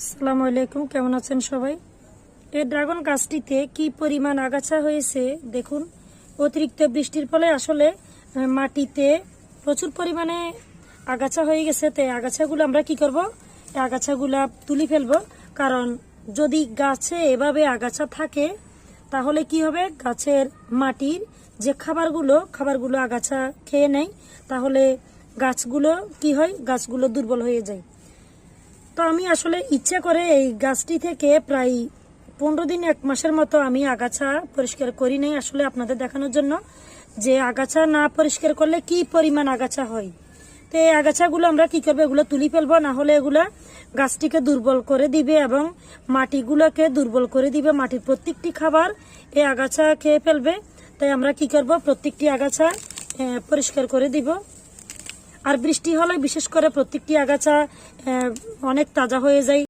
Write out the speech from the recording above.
আসসালামু আলাইকুম, কেমন আছেন সবাই? এই ড্রাগন গাছটিতে কি পরিমাণ আগাছা হয়েছে দেখুন। অতিরিক্ত বৃষ্টির ফলে আসলে মাটিতে প্রচুর পরিমাণে আগাছা হয়ে গেছে। তাই আগাছাগুলো আমরা কি করব? আগাছাগুলো তুলি ফেলব। কারণ যদি গাছে এভাবে আগাছা থাকে, তাহলে কি হবে? গাছের মাটির যে খাবারগুলো খাবারগুলো আগাছা খেয়ে নেয়, তাহলে গাছগুলো কি হয়? গাছগুলো দুর্বল হয়ে যায়। তো আমি আসলে ইচ্ছে করে এই গাছটি থেকে প্রায় পনেরো দিন, এক মাসের মতো আমি আগাছা পরিষ্কার করি নাই আসলে আপনাদের দেখানোর জন্য যে আগাছা না পরিষ্কার করলে কি পরিমাণ আগাছা হয়। তো এই আগাছাগুলো আমরা কি করব, এগুলো তুলি ফেলব, না হলে এগুলা গাছটিকে দুর্বল করে দিবে এবং মাটিগুলোকে দুর্বল করে দিবে। মাটির প্রত্যেকটি খাবার এই আগাছা খেয়ে ফেলবে। তাই আমরা কি করব, প্রত্যেকটি আগাছা পরিষ্কার করে দিব। আর বৃষ্টি হলে বিশেষ করে প্রত্যেকটি আগাছা অনেক তাজা হয়ে যায়।